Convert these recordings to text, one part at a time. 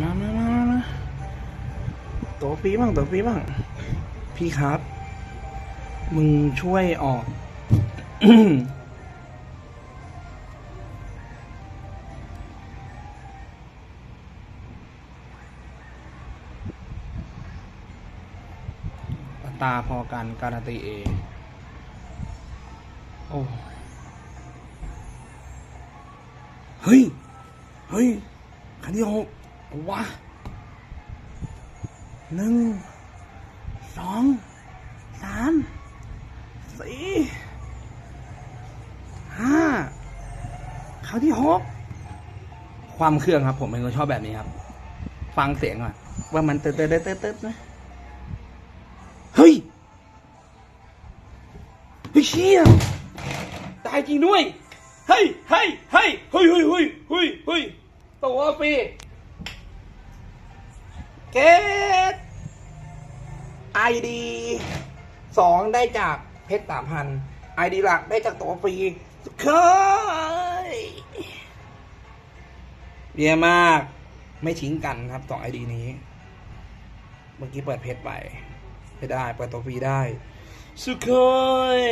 มามามามามาตัวฟรีบ้างตัวฟรีบ้าง พี่ครับ มึงช่วยออกตาพอกันการันตีเอ โอ้ เฮ้ย เฮ้ย คันที่หก วะหนึ่งสองสามสี่ห้าคราวที่หกความเครื่องครับ ผมเป็นคนชอบแบบนี้ครับ ฟังเสียงก่อนว่ามันเติร์ดเติร์ดเติร์ดติร์ดนะเฮ้ยเฮ้ยเชี่ยตายจริงด้วย เฮ้ยเฮ้ยเฮ้ยเฮ้ยเฮ้ยเฮ้ยเฮ้ยตัวฟี เกตไอดีสองได้จากเพชรสามพันไอดีหลักได้จากตัวฟรีเคยเยี่ยมาก ไม่ทิ้งกันครับสองไอดีนี้ เมื่อกี้เปิดเพชรไปไม่ได้เปิดตัวฟรีได้ สุโคย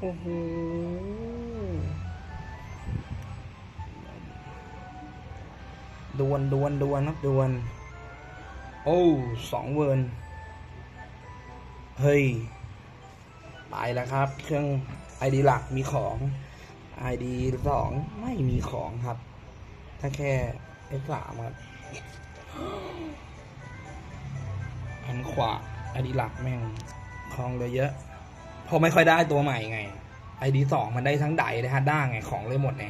โอ้โหดวนดวนดวนครับดวน โอ้สองเวิร์นเฮ้ยไปแล้วครับ เครื่องไอดีหลักมีของไอดีสองไม่มีของครับ ถ้าแค่ไอสามครับอันขวาไอดีหลักแม่งคลองเลยเยอะ พอไม่ค่อยได้ตัวใหม่ไงไอดีสองมันได้ทั้งไดได้ฮาร์ด้าไงของเลยหมดไง